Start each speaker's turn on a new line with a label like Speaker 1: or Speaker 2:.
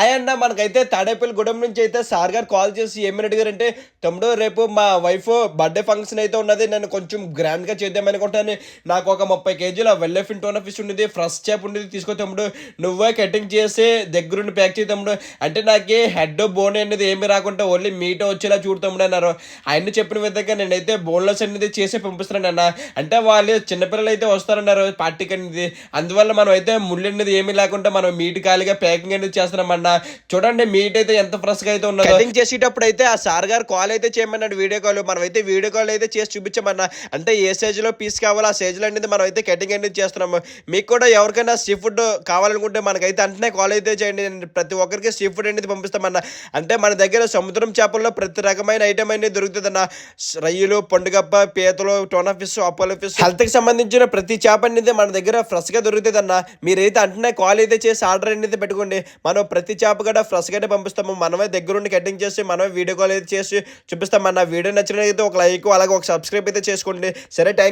Speaker 1: Hi అన్న మనకైతే తాడేపల్లి గూడెం నుంచి అయితే సార్ గారు కాల్ చేసి ఏమని అడిగారంటే తమ్ముడు రేపు మా వైఫ్ బర్త్డే ఫంక్షన్ అయితే ఉన్నది నేను కొంచెం గ్రాండ్గా చేద్దాం అనుకుంటాను. నాకు ఒక ముప్పై కేజీల వెల్లెఫిన్ టోన ఫిష్ ఉండేది ఫ్రెష్ చేప ఉండేది తీసుకో తమ్ముడు. నువ్వే కటింగ్ చేసి దగ్గరుండి ప్యాక్ చేయి తమ్ముడు. అంటే నాకు హెడ్ బోన్ అనేది ఏమి రాకుండా ఓన్లీ మీట్ వచ్చేలా చూడు తమ్ముడు అన్నారు. ఆయన చెప్పిన విధంగా నేనైతే బోన్లెస్ అనేది చేసి పంపిస్తున్నాను అన్న. అంటే వాళ్ళు చిన్నపిల్లలు అయితే వస్తారన్నారు పార్టీకి అనేది అందువల్ల మనం అయితే ముళ్ళు అనేది ఏమీ లేకుండా మనం మీట్ ఖాళీగా ప్యాకింగ్ అనేది చేస్తున్నామన్న చూడండి మీట్ అయితే ఎంత ఫ్రెష్గా అయితే ఉన్నదో. కటింగ్ చేసేటప్పుడు అయితే ఆ సార్ గారు కాల్ అయితే చేయమన్నాడు వీడియో కాల్ మనం అయితే వీడియో కాల్ అయితే చేసి చూపించమన్నా. అంటే ఏ సైజులో పీస్ కావాలో ఆ సైజులో అనేది మనం అయితే కటింగ్ అనేది చేస్తున్నాము. మీకు కూడా ఎవరికైనా సీ ఫుడ్ కావాలనుకుంటే మనకైతే అంటనే కాల్ అయితే చేయండి. ప్రతి ఒక్కరికి సీ ఫుడ్ అనేది పంపిస్తామన్న. అంటే మన దగ్గర సముద్రం చేపల్లో ప్రతి రకమైన ఐటమ్ అనేది దొరుకుతుందన్న. రొయ్యలు పండుగప్ప పీతలు టోనా ఫిష్ అపోలో ఫిష్ హెల్త్కి సంబంధించిన ప్రతి చేప అనేది మన దగ్గర ఫ్రెష్గా దొరుకుతుందన్న. మీరైతే అంటనే కాల్ అయితే చేసి ఆర్డర్ అనేది పెట్టుకోండి. మనం ప్రతి ప్రతి చేప కూడా ఫ్రెష్ గానే పంపిస్తాము. మనమే దగ్గరుండి కటింగ్ చేసి మనమే వీడియో కాల్ అయితే చేసి చూపిస్తాం. మన వీడియో నచ్చినట్లయితే ఒక లైక్ అలాగే ఒక సబ్స్క్రైబ్ అయితే చేసుకోండి. సరే థ్యాంక్